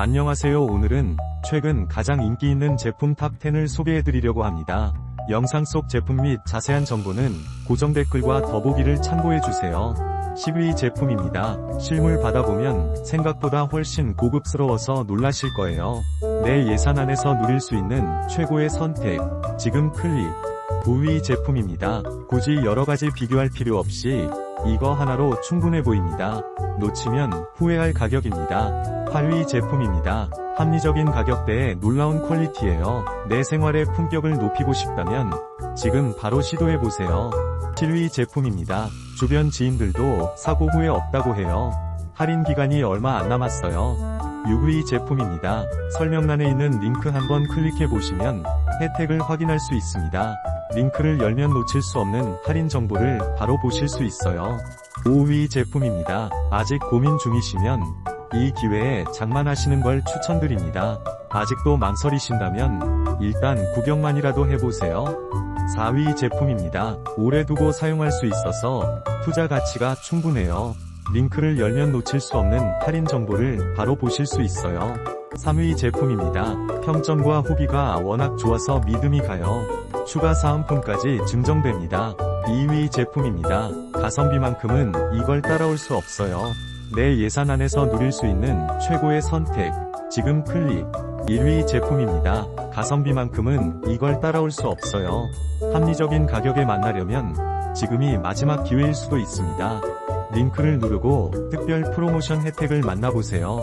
안녕하세요. 오늘은 최근 가장 인기 있는 제품 탑10을 소개해드리려고 합니다. 영상 속 제품 및 자세한 정보는 고정 댓글과 더보기를 참고해주세요. 10위 제품입니다. 실물 받아보면 생각보다 훨씬 고급스러워서 놀라실 거예요. 내 예산 안에서 누릴 수 있는 최고의 선택. 지금 클릭. 9위 제품입니다. 굳이 여러가지 비교할 필요 없이 이거 하나로 충분해 보입니다. 놓치면 후회할 가격입니다. 8위 제품입니다. 합리적인 가격대에 놀라운 퀄리티예요. 내 생활의 품격을 높이고 싶다면 지금 바로 시도해보세요. 7위 제품입니다. 주변 지인들도 사고 후회 없다고 해요. 할인 기간이 얼마 안 남았어요. 6위 제품입니다. 설명란에 있는 링크 한번 클릭해보시면 혜택을 확인할 수 있습니다. 링크를 열면 놓칠 수 없는 할인 정보를 바로 보실 수 있어요. 5위 제품입니다. 아직 고민 중이시면 이 기회에 장만하시는 걸 추천드립니다. 아직도 망설이신다면 일단 구경만이라도 해보세요. 4위 제품입니다. 오래 두고 사용할 수 있어서 투자 가치가 충분해요. 링크를 열면 놓칠 수 없는 할인 정보를 바로 보실 수 있어요. 3위 제품입니다. 평점과 후기가 워낙 좋아서 믿음이 가요. 추가 사은품까지 증정됩니다. 2위 제품입니다. 가성비만큼은 이걸 따라올 수 없어요. 내 예산 안에서 누릴 수 있는 최고의 선택. 지금 클릭. 1위 제품입니다. 가성비만큼은 이걸 따라올 수 없어요. 합리적인 가격에 만나려면 지금이 마지막 기회일 수도 있습니다. 링크를 누르고 특별 프로모션 혜택을 만나보세요.